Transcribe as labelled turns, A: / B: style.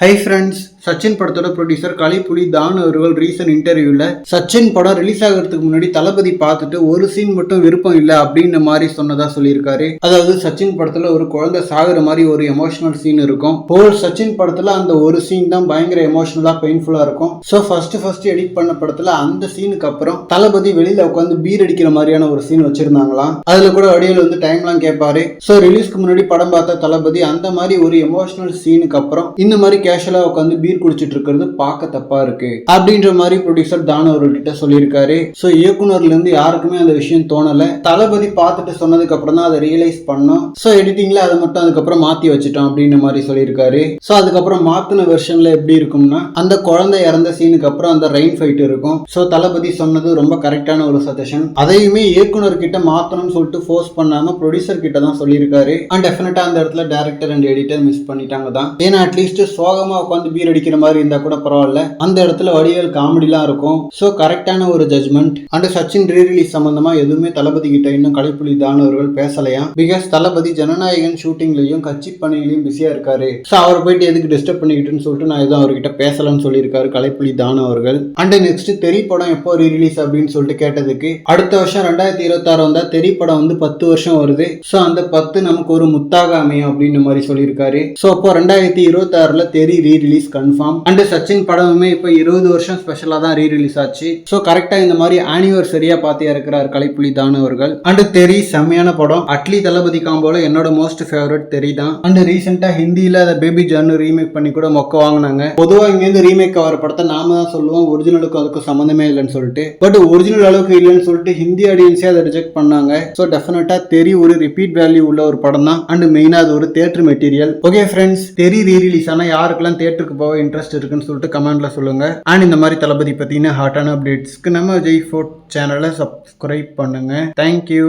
A: Hi friends Sachin படத்தோட producer கலிப்புலி தான் அவர்கள் ரீசன்ட் இன்டர்வியூல சச்சின் படம் ரிலீஸ் ஆகிறதுக்கு முன்னாடி தளபதி பார்த்துட்டு ஒரு சீன் மட்டும் விருப்பம் இல்லை அப்படின்ற மாதிரி சொன்னதா சொல்லியிருக்காரு. அதாவது சச்சின் படத்துல ஒரு குழந்தை சாகுற மாதிரி ஒரு எமோஷனல் சீன் இருக்கும். ஹோல் சச்சின் படத்துல அந்த ஒரு சீன் தான் பயங்கர எமோஷனலா பெயின்ஃபுல்லா இருக்கும். ஸோ ஃபர்ஸ்ட் ஃபர்ஸ்ட் எடிட் பண்ண படத்துல அந்த சீனுக்கு அப்புறம் தளபதி வெளியில உட்காந்து பீர் அடிக்கிற மாதிரியான ஒரு சீன் வச்சிருந்தாங்களாம். அதுல கூட வடிவில் வந்து டைம்லாம் கேட்பாரு. ஸோ ரிலீஸ்க்கு முன்னாடி படம் பார்த்த தளபதி அந்த மாதிரி ஒரு எமோஷனல் சீனுக்கு அப்புறம் இந்த மாதிரி கேஷுவலா உட்காந்து பீர் குடிச்சிட்டு இருக்கிறது பார்க்க தப்பா இருக்கு. அப்படின்ற மாதிரி ப்ரொடியூசர் தான் அவர்கிட்ட சொல்லியிருக்காரு. ஸோ இயக்குனர்ல இருந்து யாருக்குமே அந்த விஷயம் தோணல. தளபதி பார்த்துட்டு சொன்னதுக்கு அப்புறம் தான் அதை ரியலைஸ் பண்ணோம். ஸோ எடிட்டிங்ல அதை மட்டும் அதுக்கப்புறம் மாத்தி வச்சுட்டோம் அப்படின்ற மாதிரி சொல்லியிருக்காரு. ஸோ அதுக்கப்புறம் மாத்தின வெர்ஷன்ல எப்படி இருக்கும்னா அந்த குழந்தை இறந்த சீனுக்கு அப்புறம் அந்த ரெயின் ஃபைட் இருக்கும். ஸோ தளபதி சொன்னது ரொம்ப கரெக்டான ஒரு சஜஷன் அதையுமே இயக்குனர் கிட்ட மாத்தணும்னு சொல்லிட்டு ஃபோர்ஸ் பண்ணாம ப்ரொடியூசர் கிட்ட தான் சொல்லியிருக்காரு. அண்ட் டெஃபினட்டா அந்த இடத்துல டேரக்டர் அண்ட் எடிட்டர் மிஸ் பண்ணிட்டாங்க தான். ஏன்னா அட்லீஸ்ட் சோகமா உட்காந்து பீர் அடிக்கிற மாதிரி இருந்தா கூட பரவாயில்ல. அந்த இடத்துல வடிவேல் காமெடிலாம் இருக்கும். ஸோ கரெக்டான ஒரு judgment and Sachin re release சம்பந்தமா எதுவுமே தளபதி கிட்ட இன்னும் கலைப்புலி தானவர்கள் பேசலையா? பிகாஸ் தளபதி ஜனநாயகன் ஷூட்டிங்லயும் கட்சி பணியிலையும் பிஸியா இருக்காரு. ஸோ அவர் போயிட்டு எதுக்கு டிஸ்டர்ப் பண்ணிக்கிட்டுன்னு சொல்லிட்டு நான் எதுவும் அவர்கிட்ட பேசலன்னு சொல்லியிருக்காரு கலைப்புலி தான் அவர்கள் அண்ட் நெக்ஸ்ட் தெரி படம் எப்போ ரீ ரிலீஸ் அப்படின்னு சொல்லிட்டு கேட்டதுக்கு அடுத்த வருஷம் ரெண்டாயிரத்தி இருபத்தாறு வந்தா தெரி படம் வந்து பத்து வருஷம் வருது. ஸோ அந்த பத்து நமக்கு ஒரு முத்தாக அமையும் அப்படின்னு மாதிரி சொல்லியிருக்காரு. ஸோ அப்போ ரெண்டாயிரத்தி இருபத்தாறுல Theri re release confirm and Sachin படமுமே இப்போ இருபது வருஷம் ஸ்பெஷலாக தான் ரீ ரிலீஸ் ஆச்சு ஸோ கரெக்டாக இந்த மாதிரி ஆனிவர்சரியாக பார்த்தே இருக்கிறார் கலைப்புலி தான் அவர்கள். அண்ட் தெரி செம்மையான படம். அட்லி தளபதி காம்போல என்னோட மோஸ்ட் ஃபேவரட் தெரி தான். அண்ட் ரீசெண்டாக ஹிந்தியில் அதை பேபி ஜானு ரீமேக் பண்ணி கூட மொக்க வாங்கினாங்க. பொதுவாக இங்கேருந்து ரீமேக் ஆகிற படத்தை நாம தான் சொல்லுவோம். ஒரிஜினலுக்கும் அதுக்கும் சம்மந்தமே இல்லைன்னு சொல்லிட்டு. பட் ஒரிஜினல் அளவுக்கு இல்லைன்னு சொல்லிட்டு ஹிந்தி ஆடியன்ஸே அதை ரிஜெக்ட் பண்ணாங்க. ஸோ டெஃபினட்டாக தெரி ஒரு ரிப்பீட் வேல்யூ உள்ள ஒரு படம் தான். அண்ட் மெயினாக அது ஒரு தேட்டர் மெட்டீரியல் ஓகே ஃப்ரெண்ட்ஸ் தெரி ரீ ரிலீஸ் ஆனால் யாருக்கெல்லாம் தேட்டருக்கு போக இன்ட்ரெஸ்ட் இருக்குன்னு சொல்லிட்டு கமெண்ட்ல சொல்லுங்க. அண்ட் இந்த மாதிரி தளபதி பத்தின ஹாட்டான அப்டேட்ஸ்க்கு நம்ம ஜெய் ஃபோர்ட் சேனலை சப்ஸ்கிரைப் பண்ணுங்க. Thank you